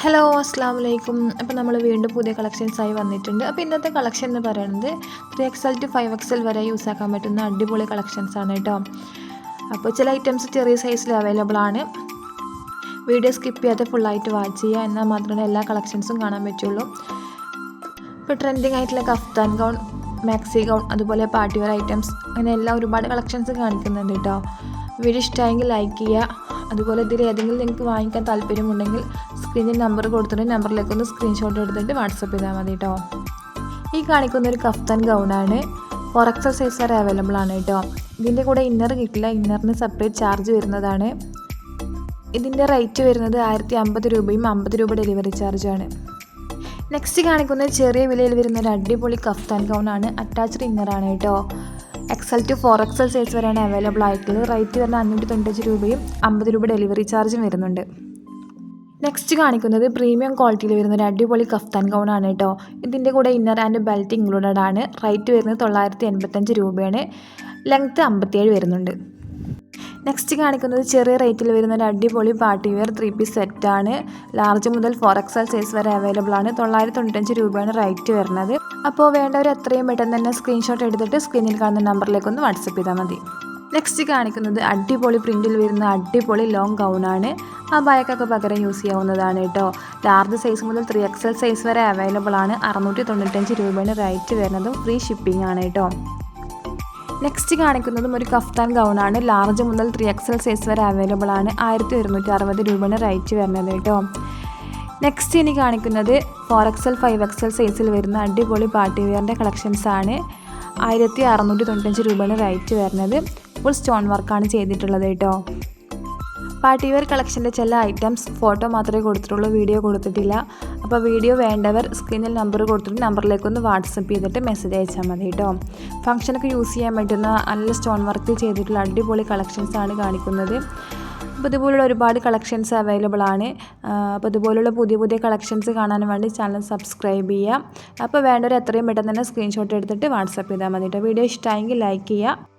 Hello അസ്സാം വലൈക്കും അപ്പോൾ നമ്മൾ വീണ്ടും പുതിയ കളക്ഷൻസായി വന്നിട്ടുണ്ട്. അപ്പോൾ ഇന്നത്തെ കളക്ഷൻ എന്ന് പറയുന്നത് three XL to five XL വരെ യൂസ് ആക്കാൻ പറ്റുന്ന അടിപൊളി കളക്ഷൻസ് ആണ് കേട്ടോ അപ്പോൾ ചില ഐറ്റംസ് ചെറിയ സൈസിൽ അവൈലബിൾ ആണ്. വീഡിയോ സ്കിപ്പ് ചെയ്യാതെ ഫുള്ളായിട്ട് വാച്ച് ചെയ്യുക. എന്നാൽ മാത്രമേ എല്ലാ കളക്ഷൻസും കാണാൻ പറ്റുള്ളൂ. ഇപ്പോൾ ട്രെൻഡിങ് ആയിട്ടുള്ള കഫ്താൻ ഗൗൺ മാക്സി ഗൗൺ അതുപോലെ പാർട്ടി വെയർ ഐറ്റംസ് അങ്ങനെ എല്ലാം ഒരുപാട് കളക്ഷൻസ് കാണിക്കുന്നുണ്ട് കേട്ടോ വീഡിയോ ഇഷ്ടമായെങ്കിൽ ലൈക്ക് ചെയ്യുക. അതുപോലെ ഇതിൽ ഏതെങ്കിലും നിങ്ങൾക്ക് വാങ്ങിക്കാൻ താല്പര്യമുണ്ടെങ്കിൽ സ്ക്രീനിൽ നമ്പർ കൊടുത്തിട്ട് നമ്പറിലേക്ക് ഒന്ന് സ്ക്രീൻഷോട്ട് എടുത്തിട്ട് വാട്സപ്പ് ചെയ്താൽ മതി കേട്ടോ ഈ കാണിക്കുന്ന ഒരു കഫ്താൻ ഗൗണാണ് ഫോർ സൈസ് വരെ അവൈലബിൾ ആണ് കേട്ടോ ഇതിന്റെ കൂടെ ഇന്നർ കിട്ടില്ല. ഇന്നറിന് സെപ്പറേറ്റ് ചാർജ് വരുന്നതാണ്. ഇതിന്റെ റേറ്റ് വരുന്നത് ആയിരത്തി അമ്പത് രൂപയും അമ്പത് രൂപ ഡെലിവറി ചാർജാണ് നെക്സ്റ്റ് കാണിക്കുന്നത് ചെറിയ വിലയിൽ വരുന്ന ഒരു അടിപൊളി കഫ്താൻ ഗൗണാണ് അറ്റാച്ച്ഡ് ഇന്നറാണ് കേട്ടോ XL to four XL size വരെയാണ് അവൈലബിൾ ആയിട്ടുള്ളത്. റേറ്റ് വരുന്ന അഞ്ഞൂറ്റി തൊണ്ണൂറ്റഞ്ച് രൂപയും അമ്പത് രൂപ ഡെലിവറി ചാർജും വരുന്നുണ്ട്. നെക്സ്റ്റ് കാണിക്കുന്നത് പ്രീമിയം ക്വാളിറ്റിയിൽ വരുന്ന ഒരു അടിപൊളി കഫ്താൻ ഗൗൺ ആണ് കേട്ടോ. ഇതിന്റെ കൂടെ ഇന്നർ ആൻഡ് ബെൽറ്റ് ഇൻക്ലൂഡഡ് ആണ്. റേറ്റ് വരുന്നത് തൊള്ളായിരത്തി എൺപത്തഞ്ച് രൂപയാണ്. ലെങ്ത്ത് അമ്പത്തിയേഴ് വരുന്നുണ്ട്. നെക്സ്റ്റ് കാണിക്കുന്നത് ചെറിയ റേറ്റിൽ വരുന്ന ഒരു അടിപൊളി പാർട്ടി വെയർ ത്രീ പീസ് സെറ്റാണ് ലാർജ് മുതൽ ഫോർ എക്സൽ സൈസ് വരെ അവൈലബിൾ ആണ്. തൊള്ളായിരത്തി തൊണ്ണൂറ്റഞ്ച് രൂപയാണ് റേറ്റ് വരുന്നത്. അപ്പോൾ വേണ്ടവർ എത്രയും പെട്ടെന്ന് തന്നെ സ്ക്രീൻഷോട്ട് എടുത്തിട്ട് സ്ക്രീനിൽ കാണുന്ന നമ്പറിലേക്ക് ഒന്ന് വാട്സപ്പ് ചെയ്താൽ മതി. നെക്സ്റ്റ് കാണിക്കുന്നത് അടിപൊളി പ്രിന്റിൽ വരുന്ന അടിപൊളി ലോങ് ഗൗണാണ് ആ ബയക്കൊക്കെ പകരം യൂസ് ചെയ്യാവുന്നതാണ് കേട്ടോ. ലാർജ് സൈസ് മുതൽ ത്രീ എക്സൽ സൈസ് വരെ അവൈലബിൾ ആണ്. അറുന്നൂറ്റി തൊണ്ണൂറ്റഞ്ച് രൂപയാണ് റേറ്റ് വരുന്നതും ഫ്രീ ഷിപ്പിംഗ് ആണ് കേട്ടോ. നെക്സ്റ്റ് കാണിക്കുന്നതും ഒരു കഫ്താൻ ഗൗണാണ്. ലാർജ് മുതൽ ത്രീ എക്സൽ സൈസ് വരെ അവൈലബിൾ ആണ്. ആയിരത്തി ഒരുന്നൂറ്റി അറുപത് രൂപയാണ് റേറ്റ് വരുന്നത് കേട്ടോ. നെക്സ്റ്റ് ഇനി കാണിക്കുന്നത് ഫോർ എക്സൽ ഫൈവ് എക്സൽ സൈസിൽ വരുന്ന അടിപൊളി പാർട്ടി വെയറിന്റെ കളക്ഷൻസ് ആണ്. ആയിരത്തി അറുന്നൂറ്റി തൊണ്ണൂറ്റഞ്ച് രൂപയാണ് റേറ്റ് വരുന്നത് ഫുൾ സ്റ്റോൺ വർക്കാണ് ചെയ്തിട്ടുള്ളത് കേട്ടോ. പാർട്ടി വെയർ കളക്ഷന്റെ ചില ഐറ്റംസ് ഫോട്ടോ മാത്രമേ കൊടുത്തിട്ടുള്ളൂ വീഡിയോ കൊടുത്തിട്ടില്ല. അപ്പോൾ വീഡിയോ വേണ്ടവർ സ്ക്രീനിൽ നമ്പർ കൊടുത്തിട്ട് നമ്പറിലേക്കൊന്ന് വാട്സപ്പ് ചെയ്തിട്ട് മെസ്സേജ് അയച്ചാൽ മതി കേട്ടോ ഫംഗ്ഷനൊക്കെ യൂസ് ചെയ്യാൻ പറ്റുന്ന നല്ല സ്റ്റോൺ വർക്ക് ചെയ്തിട്ടുള്ള അടിപൊളി കളക്ഷൻസ് ആണ് കാണിക്കുന്നത്. അപ്പോൾ ഇതുപോലുള്ള ഒരുപാട് കളക്ഷൻസ് അവൈലബിൾ ആണ്. അപ്പോൾ ഇതുപോലുള്ള പുതിയ പുതിയ കളക്ഷൻസ് കാണാൻ വേണ്ടി ചാനൽ സബ്സ്ക്രൈബ് ചെയ്യുക. അപ്പോൾ വേണ്ടവർ എത്രയും പെട്ടെന്ന് തന്നെ സ്ക്രീൻഷോട്ട് എടുത്തിട്ട് വാട്സപ്പ് ചെയ്താൽ മതി കേട്ടോ വീഡിയോ ഇഷ്ടമായെങ്കിൽ ലൈക്ക് ചെയ്യുക.